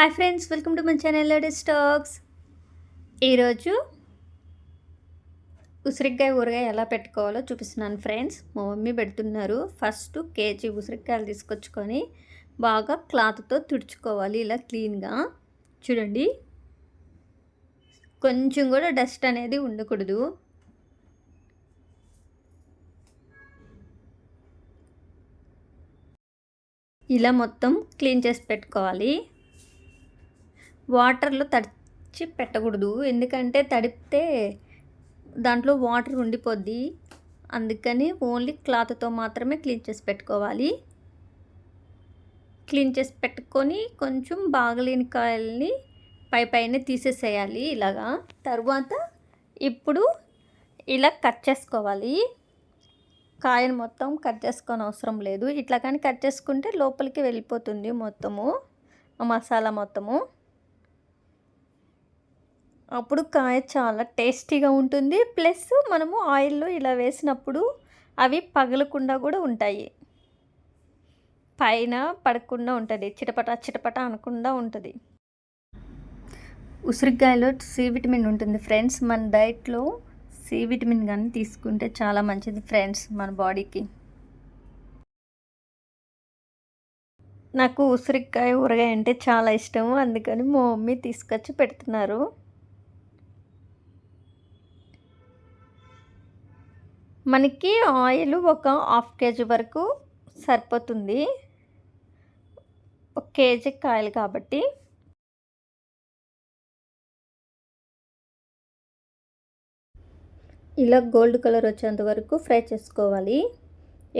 Hi friends welcome to మన channel lady stocks ఈరోజు ఉసిరికాయ ఊరగాయ ఎలా పెట్టుకోవాలో చూపిస్తున్నాను ఫ్రెండ్స్ మా మమ్మీ పెడుతున్నారు. ఫస్ట్ కేజీ ఉసిరికాయలు తీసుకొచ్చుకొని బాగా క్లాత్తో తుడుచుకోవాలి ఇలా క్లీన్గా. చూడండి. కొంచెం కూడా డస్ట్ అనేది ఉండకూడదు. ఇలా మొత్తం క్లీన్ చేసి పెట్టుకోవాలి. వాటర్లో తడిచి పెట్టకూడదు. ఎందుకంటే తడిపితే దాంట్లో వాటర్ ఉండిపోద్ది. అందుకని ఓన్లీ క్లాత్తో మాత్రమే క్లీన్ చేసి పెట్టుకోవాలి. క్లీన్ చేసి పెట్టుకొని కొంచెం బాగలేని కాయల్ని పై పైన తీసేసేయాలి ఇలాగా. తర్వాత ఇప్పుడు ఇలా కట్ చేసుకోవాలి. కాయను మొత్తం కట్ చేసుకొని అవసరం లేదు. ఇట్లా కానీ కట్ చేసుకుంటే లోపలికి వెళ్ళిపోతుంది మొత్తము మసాలా మొత్తము. అప్పుడు కాయ చాలా టేస్టీగా ఉంటుంది. ప్లస్ మనము ఆయిల్లో ఇలా వేసినప్పుడు అవి పగలకుండా కూడా ఉంటాయి. పైన పడకుండా ఉంటుంది. చిటపట చిటపట అనకుండా ఉంటుంది. ఉసిరికాయలో సి విటమిన్ ఉంటుంది ఫ్రెండ్స్. మన డైట్లో సి విటమిన్ కానీ తీసుకుంటే చాలా మంచిది ఫ్రెండ్స్ మన బాడీకి. నాకు ఉసిరికాయ ఊరగాయ అంటే చాలా ఇష్టము. అందుకని మా మమ్మీ తీసుకొచ్చి పెడుతున్నారు. మనకి ఆయిల్ ఒక హాఫ్ కేజీ వరకు సరిపోతుంది. ఒక కేజీ కాయలు కాబట్టి. ఇలా గోల్డ్ కలర్ వచ్చేంత వరకు ఫ్రై చేసుకోవాలి.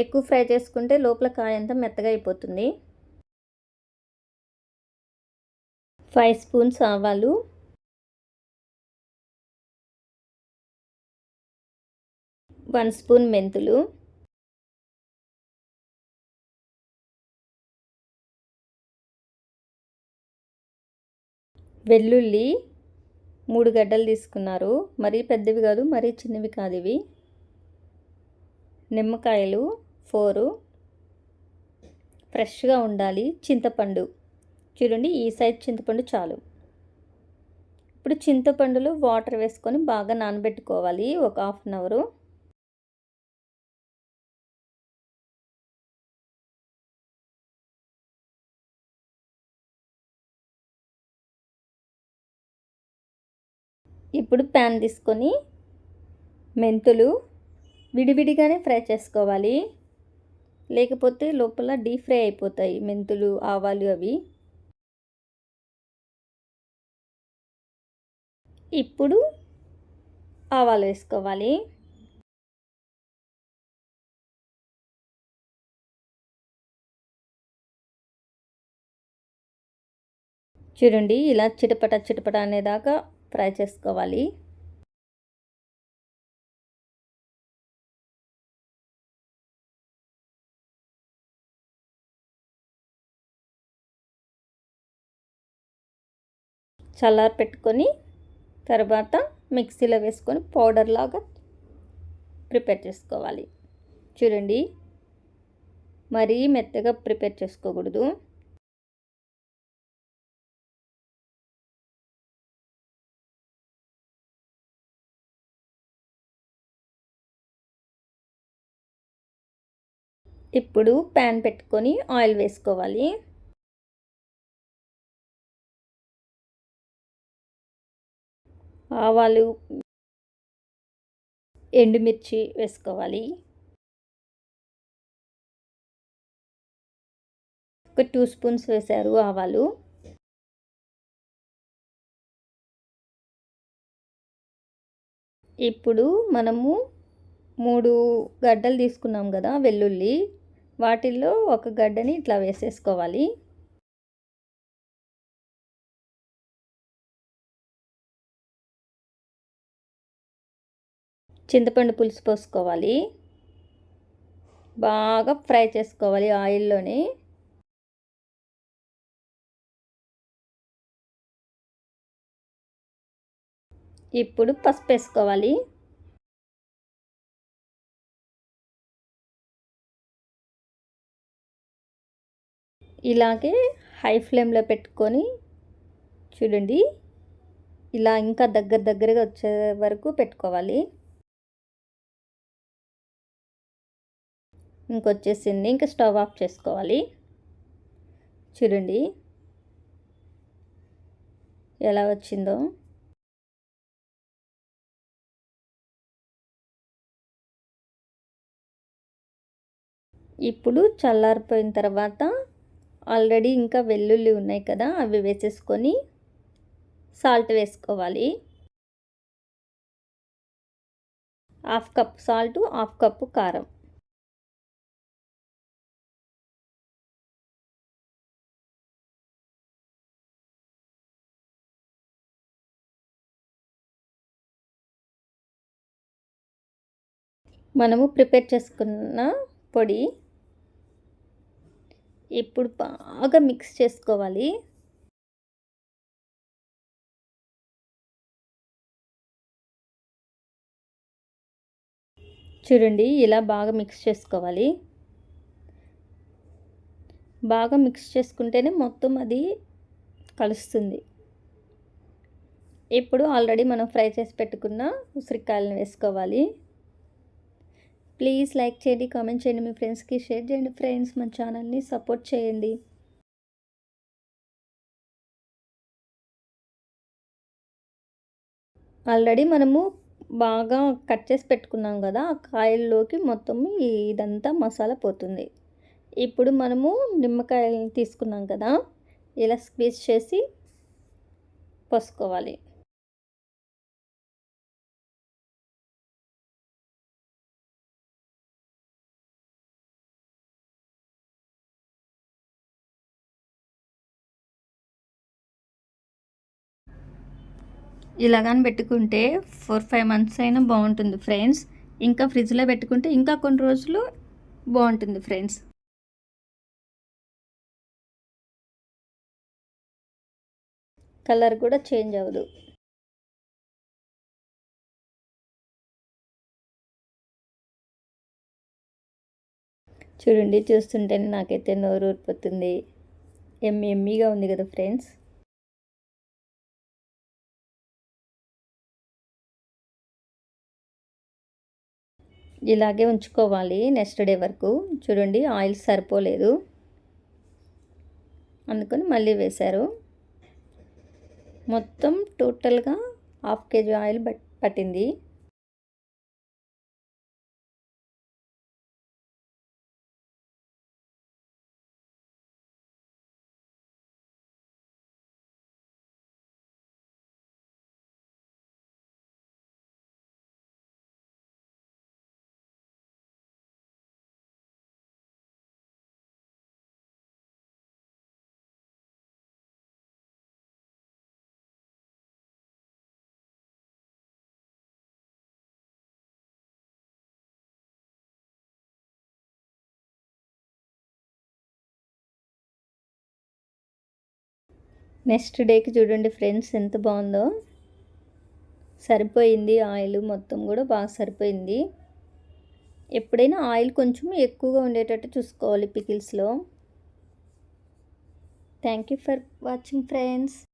ఎక్కువ ఫ్రై చేసుకుంటే లోపల కాయ అంతా మెత్తగా అయిపోతుంది. ఫైవ్ స్పూన్స్ ఆవాలు వన్ స్పూన్ మెంతులు. వెల్లుల్లి మూడు గడ్డలు తీసుకున్నారు. మరీ పెద్దవి కాదు మరీ చిన్నవి కాదు ఇవి. నిమ్మకాయలు ఫోరు. ఫ్రెష్గా ఉండాలి చింతపండు. చూడండి ఈ సైజ్ చింతపండు చాలు. ఇప్పుడు చింతపండులో వాటర్ వేసుకొని బాగా నానబెట్టుకోవాలి ఒక హాఫ్ అన్ అవరు. ఇప్పుడు ప్యాన్ తీసుకొని మెంతులు విడివిడిగానే ఫ్రై చేసుకోవాలి. లేకపోతే లోపల డీప్ ఫ్రై అయిపోతాయి మెంతులు ఆవాలు అవి. ఇప్పుడు ఆవాలు వేసుకోవాలి. చూడండి ఇలా చిటపట చిటపట అనేదాకా ఫ్రై చేసుకోవాలి. చల్లారి పెట్టుకొని తర్వాత మిక్సీలో వేసుకొని పౌడర్ లాగా ప్రిపేర్ చేసుకోవాలి. చూడండి మరీ మెత్తగా ప్రిపేర్ చేసుకోకూడదు. ఇప్పుడు ప్యాన్ పెట్టుకొని ఆయిల్ వేసుకోవాలి. ఆవాలు ఎండుమిర్చి వేసుకోవాలి. ఒక టూ స్పూన్స్ వేశారు ఆవాలు. ఇప్పుడు మనము మూడు గడ్డలు తీసుకున్నాం కదా వెల్లుల్లి. వాటిల్లో ఒక గడ్డని ఇట్లా వేసేసుకోవాలి. చింతపండు పులుసు పోసుకోవాలి. బాగా ఫ్రై చేసుకోవాలి ఆయిల్లోనే. ఇప్పుడు పసుపు వేసుకోవాలి. ఇలాగే హై ఫ్లేమ్లో పెట్టుకొని చూడండి. ఇలా ఇంకా దగ్గర దగ్గరగా వచ్చే వరకు పెట్టుకోవాలి. ఇంకొచ్చేసింది. ఇంకా స్టవ్ ఆఫ్ చేసుకోవాలి. చూడండి. ఎలా వచ్చిందో. ఇప్పుడు చల్లారిపోయిన తర్వాత ఆల్రెడీ ఇంకా వెల్లుల్లి ఉన్నాయి కదా అవి వేసేసుకొని సాల్ట్ వేసుకోవాలి. Half cup salt half cup కారం. మనము ప్రిపేర్ చేసుకున్న పొడి ఇప్పుడు బాగా మిక్స్ చేసుకోవాలి. చూడండి ఇలా బాగా మిక్స్ చేసుకోవాలి. బాగా మిక్స్ చేసుకుంటేనే మొత్తం అది కలుస్తుంది. ఇప్పుడు ఆల్రెడీ మనం ఫ్రై చేసి పెట్టుకున్న ఉసిరికాయలను వేసుకోవాలి. ప్లీజ్ లైక్ చేయండి కామెంట్ చేయండి మీ ఫ్రెండ్స్కి షేర్ చేయండి. ఫ్రెండ్స్ మన ఛానల్ని సపోర్ట్ చేయండి. ఆల్రెడీ మనము బాగా కట్ చేసి పెట్టుకున్నాం కదా ఆ కాయల్లోకి మొత్తం ఇదంతా మసాలా పోతుంది. ఇప్పుడు మనము నిమ్మకాయలు తీసుకున్నాం కదా ఇలా స్క్వీజ్ చేసి పోసుకోవాలి ఇలాగని పెట్టుకుంటే ఫోర్ ఫైవ్ మంత్స్ అయినా బాగుంటుంది ఫ్రెండ్స్. ఇంకా ఫ్రిడ్జ్లో పెట్టుకుంటే ఇంకా కొన్ని రోజులు బాగుంటుంది ఫ్రెండ్స్. కలర్ కూడా చేంజ్ అవ్వదు. చూడండి చూస్తుంటేనే నాకైతే నోరు ఊరిపోతుంది ఎమ్మి ఎమ్మిగా ఉంది కదా ఫ్రెండ్స్. ఇలాగే ఉంచుకోవాలి నెక్స్ట్ డే వరకు. చూడండి ఆయిల్ సరిపోలేదు. అందుకని మళ్ళీ వేశారు. మొత్తం టోటల్గా హాఫ్ కేజీ ఆయిల్ పట్టింది. నెక్స్ట్ డేకి చూడండి ఫ్రెండ్స్ ఎంత బాగుందో. సరిపోయింది ఆయిల్ మొత్తం కూడా బాగా సరిపోయింది. ఎప్పుడైనా ఆయిల్ కొంచెం ఎక్కువగా ఉండేటట్టు చూసుకోవాలి పికిల్స్లో. Thank you for watching friends.